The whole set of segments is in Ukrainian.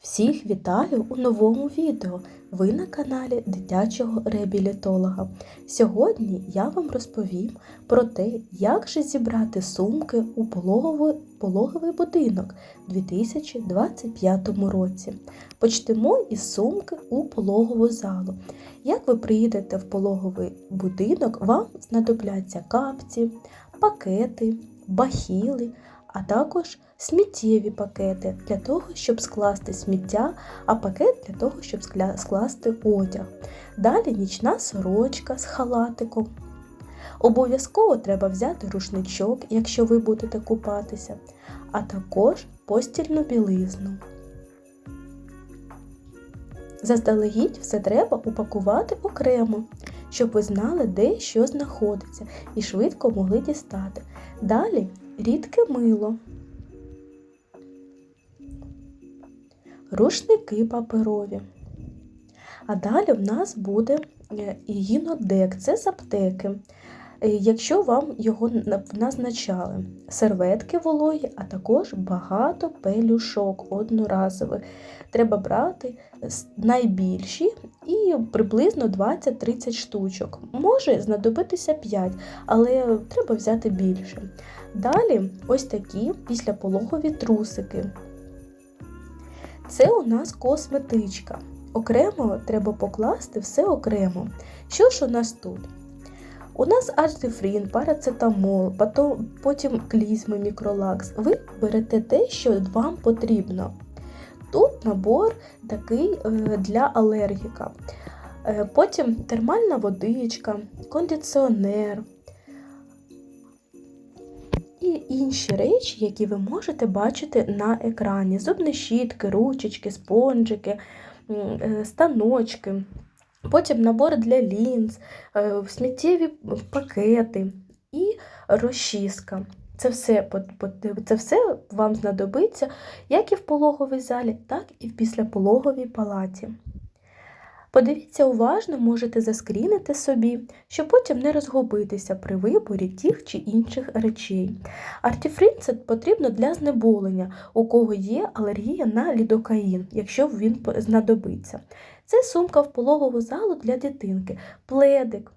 Всіх вітаю у новому відео. Ви на каналі дитячого реабілітолога. Сьогодні я вам розповім про те, як же зібрати сумки у пологовий, пологовий будинок у 2025 році. Почнемо із сумки у пологову залу. Як ви приїдете в пологовий будинок, вам знадобляться капці, пакети, бахіли, а також сміттєві пакети для того, щоб скласти сміття, а пакет для того, щоб скласти одяг. Далі нічна сорочка з халатиком. Обов'язково треба взяти рушничок, якщо ви будете купатися, а також постільну білизну. Заздалегідь все треба упакувати окремо, щоб ви знали, де що знаходиться, і швидко могли дістати. Далі рідке мило, рушники паперові. А далі в нас буде е, гінодек, це з аптеки. Е, Якщо вам його назначали, серветки вологі, а також багато пелюшок одноразових. Треба брати найбільші і приблизно 20-30 штучок. Може знадобитися 5, але треба взяти більше. Далі ось такі післяпологові трусики. Це у нас косметичка. Окремо треба покласти все окремо. Що ж у нас тут? У нас артифрін, парацетамол, потім клізми, мікролакс. Ви берете те, що вам потрібно. Тут набор такий е, для алергіка. Е, Потім термальна водичка, кондиціонер і інші речі, які ви можете бачити на екрані: зубні щітки, ручечки, спонжики, е, станочки. Потім набор для лінз, е, сміттєві пакети і розчіска. Це все, це все вам знадобиться як і в пологовій залі, так і в післяпологовій палаті. Подивіться уважно, можете заскрінити собі, щоб потім не розгубитися при виборі тих чи інших речей. Артіфрін це потрібно для знеболення, у кого є алергія на лідокаїн, якщо він знадобиться. Це сумка в пологову залу для дитинки, пледик.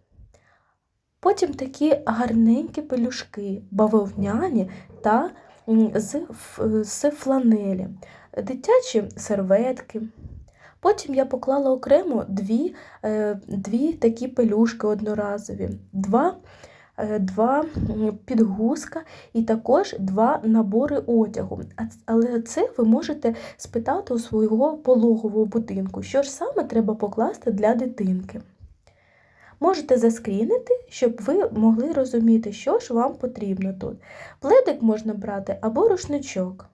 Потім такі гарненькі пелюшки, бавовняні та з, фланелі, дитячі серветки. Потім я поклала окремо дві, е, дві такі пелюшки одноразові, два, е, два підгузка і також два набори одягу. Але це ви можете спитати у свого пологового будинку, що ж саме треба покласти для дитинки. Можете заскрінити, щоб ви могли розуміти, що ж вам потрібно тут. Пледик можна брати або рушничок.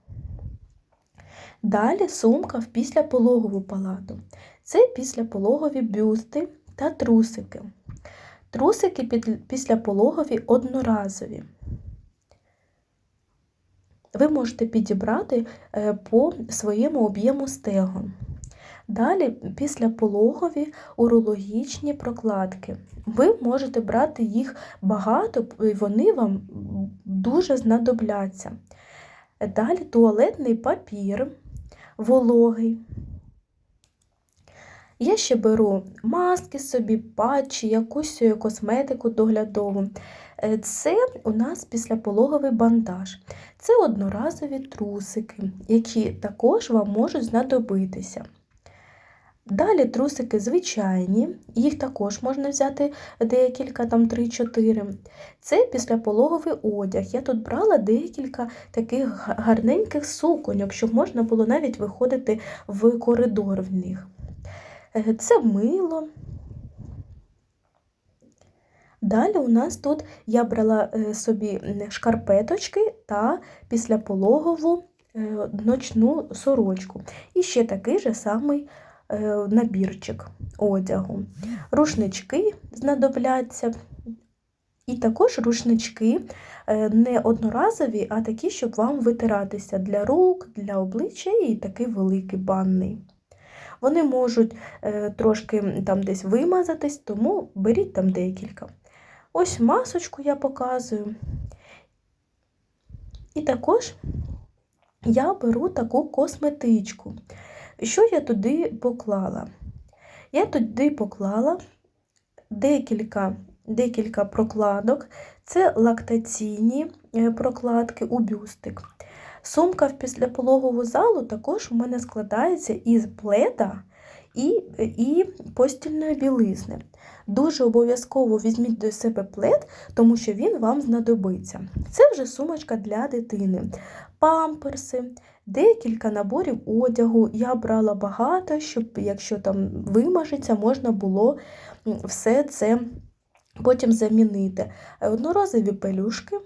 Далі сумка в післяпологову палату. Це післяпологові бюсти та трусики. Трусики післяпологові одноразові. Ви можете підібрати е, по своєму об'єму стегон. Далі післяпологові урологічні прокладки. Ви можете брати їх багато, і вони вам дуже знадобляться. Далі туалетний папір вологий. Я ще беру маски собі, патчі, якусь косметику доглядову. Е, Це у нас післяпологовий бандаж. Це одноразові трусики, які також вам можуть знадобитися. Далі трусики звичайні, їх також можна взяти декілька, там 3-4. Це післяпологовий одяг. Я тут брала декілька таких гарненьких суконьок, щоб можна було навіть виходити в коридор в них. Е, Це мило. Далі у нас тут я брала е, собі шкарпеточки та післяпологову е, ночну сорочку. І ще такий же самий набірчик одягу. Рушнички знадобляться. І також рушнички е, не одноразові, а такі, щоб вам витиратися для рук, для обличчя і такий великий банний. Вони можуть е, трошки там десь вимазатись, тому беріть там декілька. Ось масочку я показую. І також я беру таку косметичку. Що я туди поклала? Я туди поклала декілька, декілька прокладок, це лактаційні е, прокладки у бюстик. Сумка в післяпологову залу також у мене складається із пледа і, і постільної білизни. Дуже обов'язково візьміть до себе плед, тому що він вам знадобиться. Це вже сумочка для дитини, памперси, декілька наборів одягу. Я брала багато, щоб, якщо там вимажеться, можна було все це потім замінити. Одноразові пелюшки.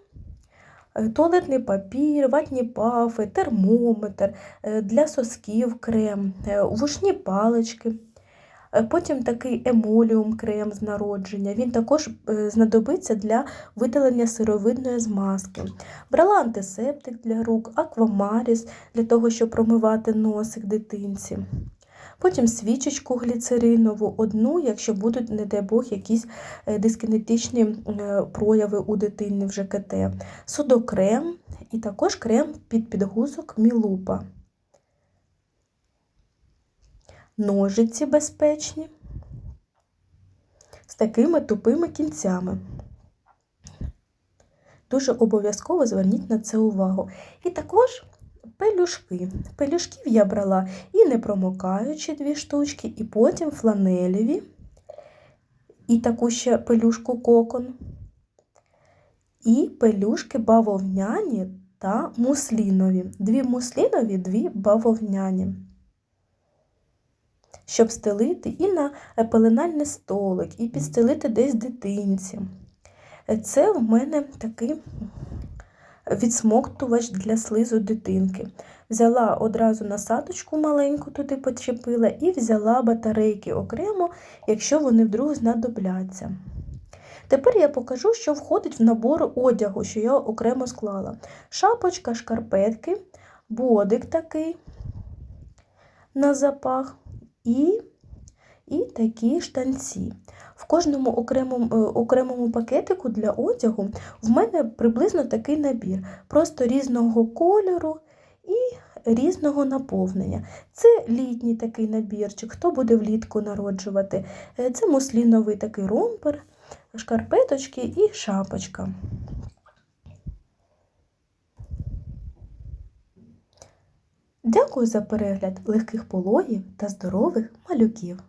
Е, Туалетний папір, ватні пафи, термометр, е, для сосків крем, е, вушні палички. Потім такий емоліум крем з народження. Він також знадобиться для видалення сировидної змазки. Брала антисептик для рук, аквамаріс для того, щоб промивати носик дитинці. Потім свічечку гліцеринову, одну, якщо будуть, не дай Бог, якісь е, дискінетичні е, прояви у дитини в ЖКТ. Судокрем і також крем під підгузок Мілупа. Ножиці безпечні з такими тупими кінцями. Дуже обов'язково зверніть на це увагу. І також пелюшки. Пелюшків я брала і не промокаючи дві штучки, і потім фланелеві, і таку ще пелюшку кокон, і пелюшки бавовняні та муслінові. Дві муслінові, дві бавовняні. Щоб стелити і на пеленальний столик, і підстелити десь дитинці. Це в мене такий відсмоктувач для слизу дитинки. Взяла одразу насадочку маленьку туди почепила і взяла батарейки окремо, якщо вони вдруг знадобляться. Тепер я покажу, що входить в набор одягу, що я окремо склала. Шапочка, шкарпетки, бодик такий на запах і, і такі штанці. В кожному окремому, е, окремому пакетику для одягу в мене приблизно такий набір, просто різного кольору і різного наповнення. Це літній такий набірчик, хто буде влітку народжувати. Е, Це мусліновий такий ромпер, шкарпеточки і шапочка. Дякую за перегляд легких пологів та здорових малюків.